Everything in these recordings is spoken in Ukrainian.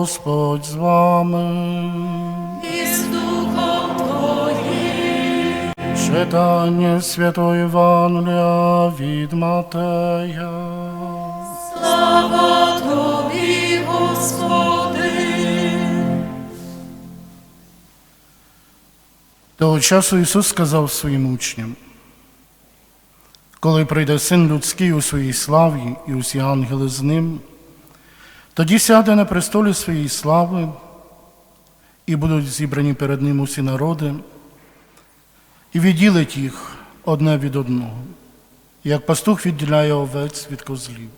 Господь з вами. і з Духом Твоїм. Читання Святої Євангелія від Матея. Слава Тобі, Господи. Того часу Ісус сказав своїм учням, коли прийде син людський у своїй славі і усі ангели з ним, тоді сяде на престолі своєї слави, і будуть зібрані перед ним усі народи, і відділить їх одне від одного, як пастух відділяє овець від козлів.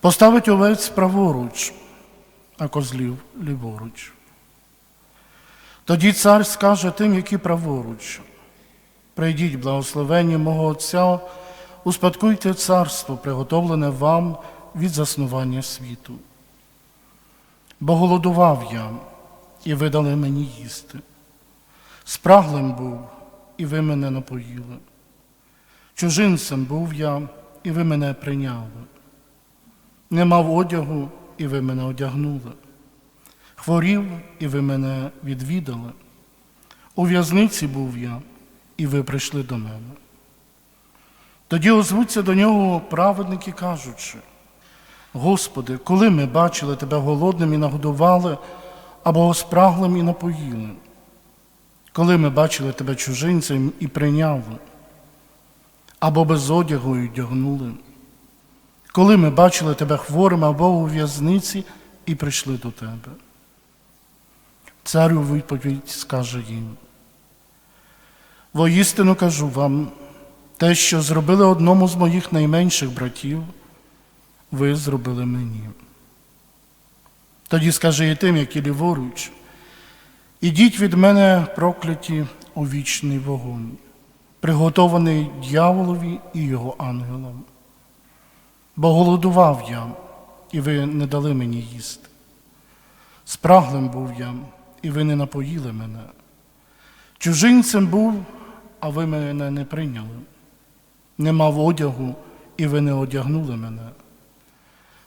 Поставить овець праворуч, а козлів ліворуч. Тоді цар скаже тим, які праворуч. Прийдіть, благословенні мого Отця, успадкуйте царство, приготовлене вам від заснування світу. Бо голодував я, і ви дали мені їсти. Спраглим був, і ви мене напоїли. Чужинцем був я, і ви мене прийняли. Не мав одягу, і ви мене одягнули. Хворів, і ви мене відвідали. У в'язниці був я, і ви прийшли до мене. Тоді озвуться до нього праведники, кажучи, Господи, коли ми бачили Тебе голодним і нагодували, або спраглим і напоїли, коли ми бачили Тебе чужинцем і прийняли, або без одягу і одягнули, коли ми бачили Тебе хворим або у в'язниці і прийшли до Тебе. Цар у відповідь скаже їм. Воістину кажу вам, те, що зробили одному з моїх найменших братів, ви зробили мені. Тоді скаже і тим, які ліворуч, ідіть від мене прокляті у вічний вогонь, приготований дьяволові і його ангелам. Бо голодував я, і ви не дали мені їсти. Спраглим був я, і ви не напоїли мене. Чужинцем був, а ви мене не прийняли. Не мав одягу, і ви не одягнули мене.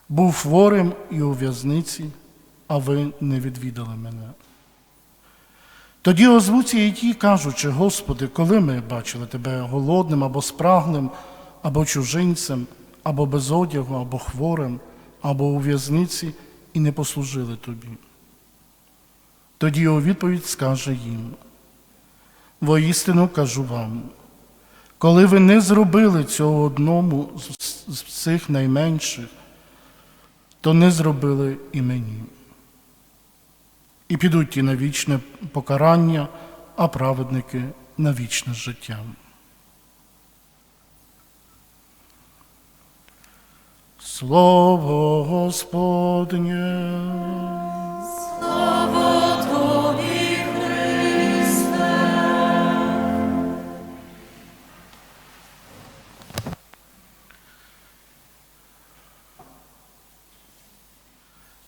Був хворим і у в'язниці, а ви не відвідали мене. Тоді озвуться і ті, кажучи, Господи, коли ми бачили Тебе голодним або спраглим, або чужинцем, або без одягу, або хворим, або у в'язниці, і не послужили Тобі. Тоді у відповідь скаже їм, воістину кажу вам, коли ви не зробили цього одному з цих найменших, то не зробили і мені. І підуть ті на вічне покарання, а праведники на вічне життя. Слово Господнє.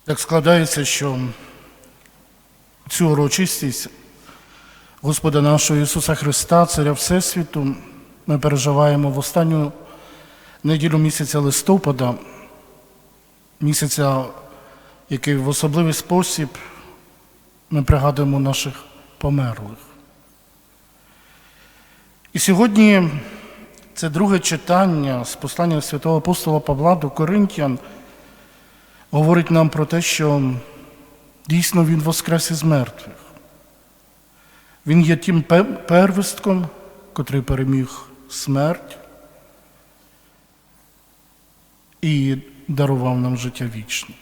Так складається, що цю урочистість Господа нашого Ісуса Христа, Царя Всесвіту, ми переживаємо в останню неділю місяця листопада, місяця, який в особливий спосіб ми пригадуємо наших померлих. І сьогодні це друге читання з послання святого апостола Павла до Коринтян говорить нам про те, що дійсно Він воскрес із мертвих. Він є тим пе- первістком, котрий переміг смерть і дарував нам життя вічне.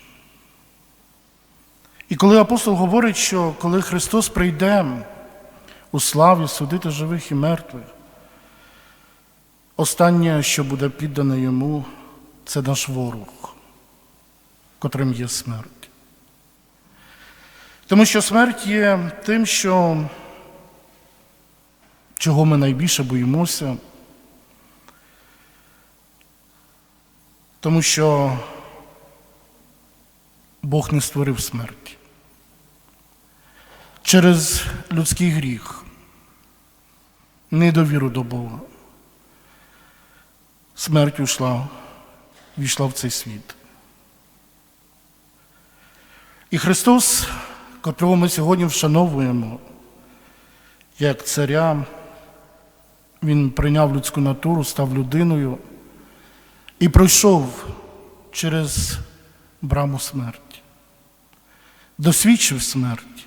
І коли апостол говорить, що коли Христос прийде у славі судити живих і мертвих, останнє, що буде піддане йому, це наш ворог, котрим є смерть. Тому що смерть є тим, що, чого ми найбільше боїмося, тому що Бог не створив смерть. Через людський гріх, недовіру до Бога. Смерть ушла, війшла в цей світ. І Христос, котрого ми сьогодні вшановуємо, як царя, Він прийняв людську натуру, став людиною і пройшов через браму смерті, досвідчив смерть,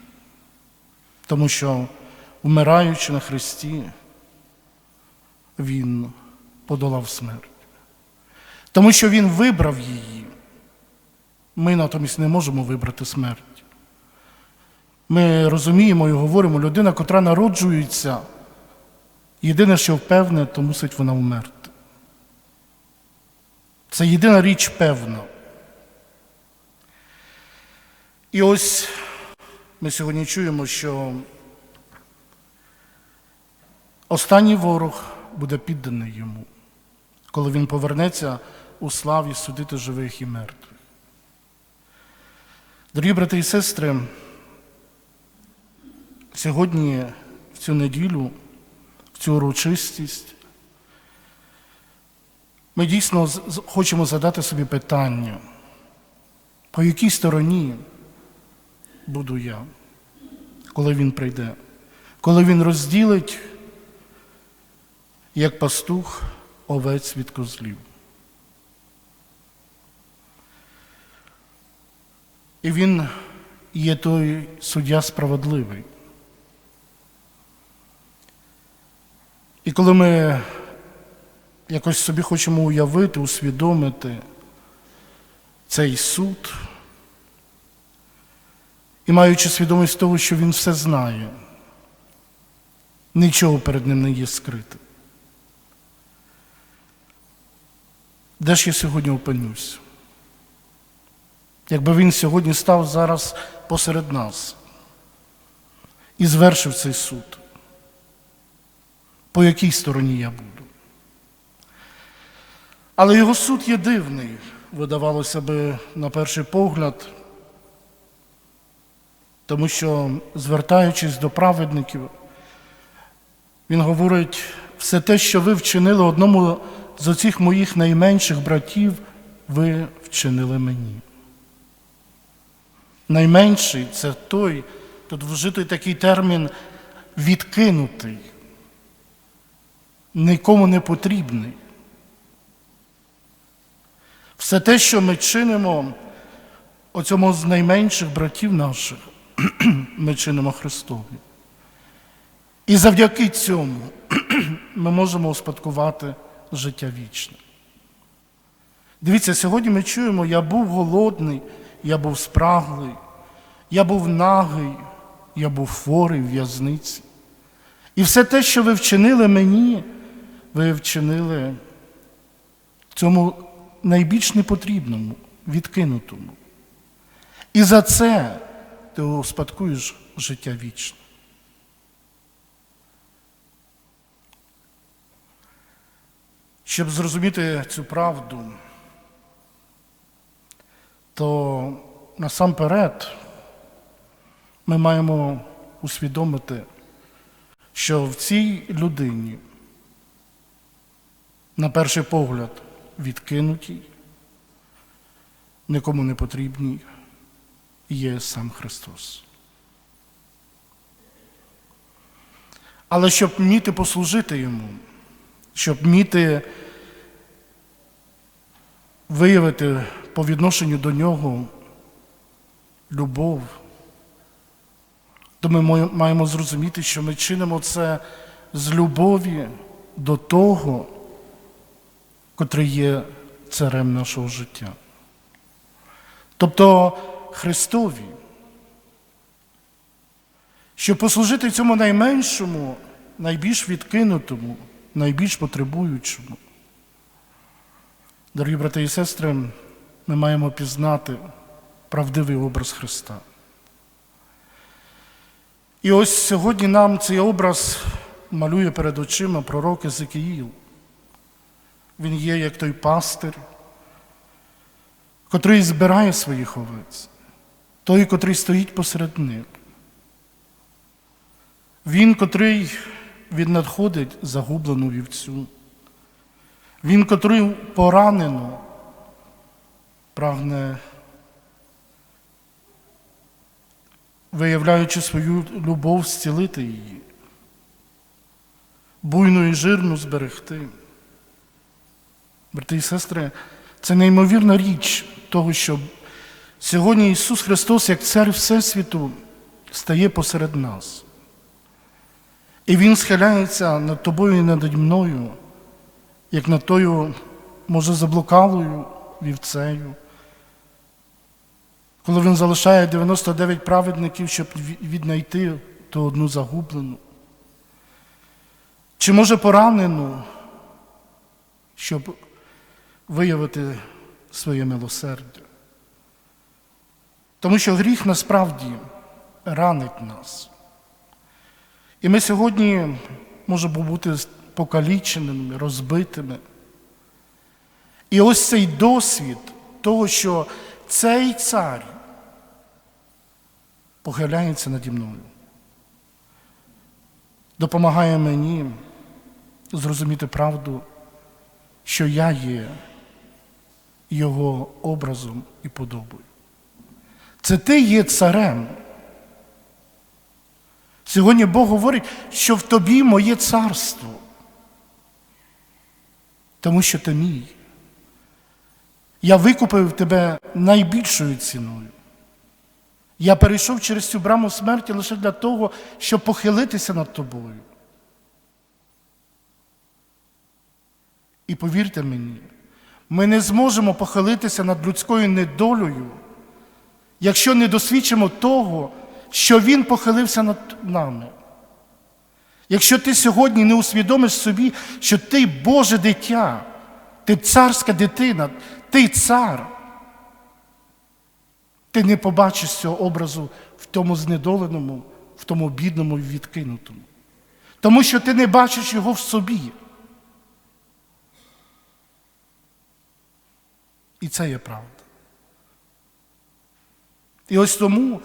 тому що, вмираючи на Христі, Він подолав смерть. Тому що Він вибрав її. Ми натомість не можемо вибрати смерть. Ми розуміємо і говоримо, людина, котра народжується, єдине, що впевне, то мусить вона вмерти. Це єдина річ певна. І ось ми сьогодні чуємо, що останній ворог буде підданий йому, коли він повернеться у славі судити живих і мертвих. Дорогі брати і сестри, сьогодні, в цю неділю, в цю урочистість, ми дійсно хочемо задати собі питання, по якій стороні буду я, коли він прийде, коли він розділить, як пастух, овець від козлів. І він є той суддя справедливий. І коли ми якось собі хочемо уявити, усвідомити цей суд, і маючи свідомість того, що він все знає, нічого перед ним не є скрите. Де ж я сьогодні опинюсь? Якби він сьогодні став зараз посеред нас і звершив цей суд, по якій стороні я буду? Але його суд є дивний, видавалося би на перший погляд, тому що, звертаючись до праведників, він говорить, все те, що ви вчинили одному з оцих моїх найменших братів, ви вчинили мені. Найменший це той, тут вжитий такий термін відкинутий, нікому не потрібний. Все те, що ми чинимо оцьому з найменших братів наших, ми чинимо Христові. І завдяки цьому ми можемо успадкувати життя вічне. Дивіться, сьогодні ми чуємо, я був голодний, я був спраглий, я був нагий, я був хворий в в'язниці. І все те, що ви вчинили мені, ви вчинили цьому найбільш непотрібному, відкинутому. І за це ти успадкуєш життя вічне. Щоб зрозуміти цю правду, то насамперед ми маємо усвідомити, що в цій людині, на перший погляд, відкинутій, нікому не потрібній, є сам Христос. Але щоб вміти послужити йому, щоб вміти виявити по відношенню до нього любов, то ми маємо зрозуміти, що ми чинимо це з любові до того, котрий є царем нашого життя. Тобто Христові. Щоб послужити цьому найменшому, найбільш відкинутому, найбільш потребуючому. Дорогі брати і сестри, ми маємо пізнати правдивий образ Христа. І ось сьогодні нам цей образ малює перед очима пророк Езекіїл. Він є як той пастир, котрий збирає своїх овець, той, котрий стоїть посеред них. Він, котрий віднадходить загублену вівцю. Він, котрий поранено прагне виявляючи свою любов, зцілити її, буйну і жирну зберегти. Брати і сестри, це неймовірна річ того, що сьогодні Ісус Христос, як Цар Всесвіту, стає посеред нас. І Він схиляється над тобою і над мною, як над тою, може, заблукалою вівцею. Коли він залишає 99 праведників, щоб віднайти ту одну загублену. Чи може поранену, щоб виявити своє милосердя? Тому що гріх насправді ранить нас. І ми сьогодні можемо бути покаліченими, розбитими. І ось цей досвід того, що цей цар похиляється наді мною, допомагає мені зрозуміти правду, що я є його образом і подобою. Це ти є царем. Сьогодні Бог говорить, що в тобі моє царство, тому що ти мій. Я викупив тебе найбільшою ціною. Я перейшов через цю браму смерті лише для того, щоб похилитися над тобою. І повірте мені, ми не зможемо похилитися над людською недолею, якщо не досвідчимо того, що Він похилився над нами. Якщо ти сьогодні не усвідомиш собі, що ти Боже дитя, ти царська дитина, ти цар, ти не побачиш цього образу в тому знедоленому, в тому бідному і відкинутому. Тому що ти не бачиш його в собі. І це є правда. І ось тому,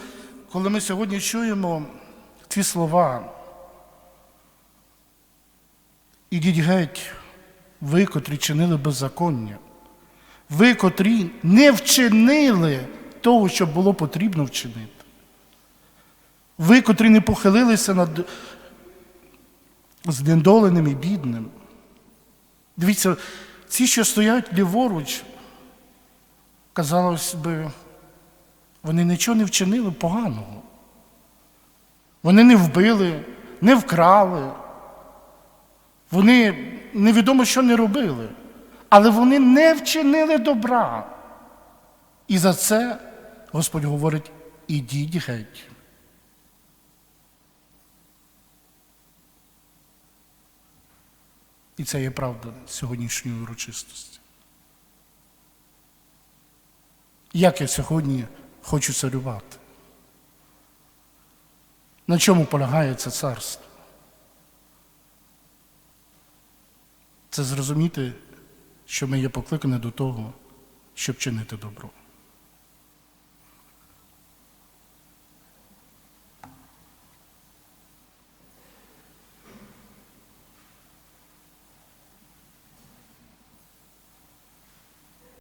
коли ми сьогодні чуємо ці слова, ідіть геть, ви, котрі чинили беззаконня, ви, котрі не вчинили того, що було потрібно вчинити. Ви, котрі не похилилися над знедоленим і бідним. Дивіться, ці, що стоять ліворуч, казалось би, вони нічого не вчинили поганого. Вони не вбили, не вкрали. Вони невідомо, що не робили. Але вони не вчинили добра. І за це Господь говорить: ідіть геть. І це є правда сьогоднішньої урочистості. Як я сьогодні хочу царювати? На чому полягає це царство? Це зрозуміти, що ми є покликані до того, щоб чинити добро.